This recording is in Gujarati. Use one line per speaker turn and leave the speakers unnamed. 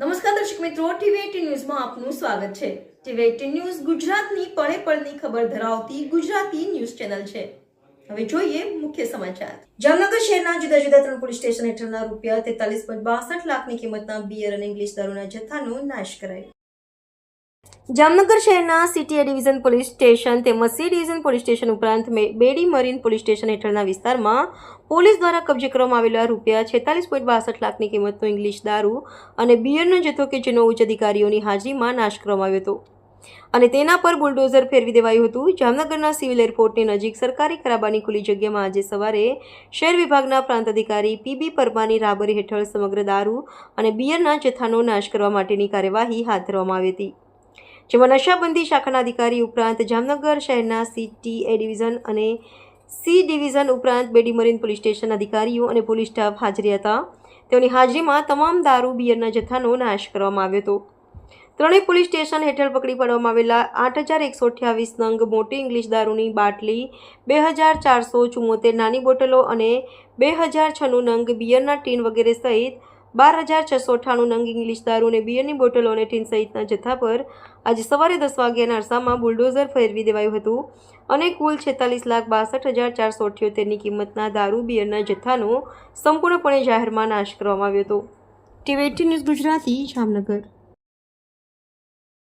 નમસ્કાર દર્શક મિત્રો ટીવી ન્યૂઝમાં આપનું સ્વાગત છે. ટીવી એટીન ન્યૂઝ ગુજરાતની પળે પળની ખબર ધરાવતી ગુજરાતી ન્યૂઝ ચેનલ છે. હવે જોઈએ મુખ્ય સમાચાર. જામનગર શહેરના જુદા જુદા ત્રણ પોલીસ સ્ટેશન હેઠળના રૂપિયા તેતાલીસ પોઈન્ટ બાસઠ લાખની કિંમતના બિયર અને ઇંગ્લિશ દારૂના જથ્થાનો નાશ કરાયો. જામનગર શહેરના સિટી ડિવિઝન પોલીસ સ્ટેશન તેમજ સી ડિવિઝન પોલીસ સ્ટેશન ઉપરાંત બેડી મરીન પોલીસ સ્ટેશન હેઠળના વિસ્તારમાં પોલીસ દ્વારા કબજે કરવામાં આવેલા રૂપિયા છેતાલીસ પોઈન્ટ બાસઠ લાખની કિંમતનો ઇંગ્લિશ દારૂ અને બિયરનો જથ્થો કે જેનો ઉચ્ચ અધિકારીઓની હાજરીમાં નાશ કરવામાં આવ્યો હતો. અને તેના પર બુલડોઝર ફેરવી દેવાયું હતું. જામનગરના સિવિલ એરપોર્ટની નજીક સરકારી ખરાબાની ખુલ્લી જગ્યામાં આજે સવારે શહેર વિભાગના પ્રાંત અધિકારી પીબી પરમાની રાબરી હેઠળ સમગ્ર દારૂ અને બિયરના જથ્થાનો નાશ કરવા માટેની કાર્યવાહી હાથ ધરવામાં આવી હતી. જેમાં નશાબંધી શાખાના અધિકારી ઉપરાંત જામનગર શહેરના સીટી એ ડિવિઝન અને સી ડિવિઝન ઉપરાંત બેડી મરીન પોલીસ સ્ટેશન અધિકારીઓ અને પોલીસ સ્ટાફ હાજરી હતા. તેઓની હાજરીમાં તમામ દારૂ, બિયરના જથ્થાનો નાશ કરવામાં આવ્યો હતો. ત્રણેય પોલીસ સ્ટેશન હેઠળ પકડી પાડવામાં આવેલા આઠ હજાર એકસો અઠ્યાવીસ નંગ મોટી ઇંગ્લિશ દારૂની બાટલી, બે હજાર ચારસો ચુમ્મોતેર નાની બોટલો અને બે હજાર છન્નું નંગ બિયરના ટીન વગેરે સહિત બાર હજાર છસો અઠ્ઠાણું નંગ ઇંગ્લિશ દારૂ અને બિયરની બોટલો અને ટીન સહિતના જથ્થા પર આજે સવારે દસ વાગ્યાના અરસામાં બુલડોઝર ફેરવી દેવાયું હતું. અને કુલ છેતાલીસ લાખ બાસઠ હજાર ચારસો અઠ્યોતેરની કિંમતના દારૂ બિયરના જથ્થાનો સંપૂર્ણપણે જાહેરમાં નાશ કરવામાં આવ્યો હતો. TV eighteen news Gujarati, Jamnagar.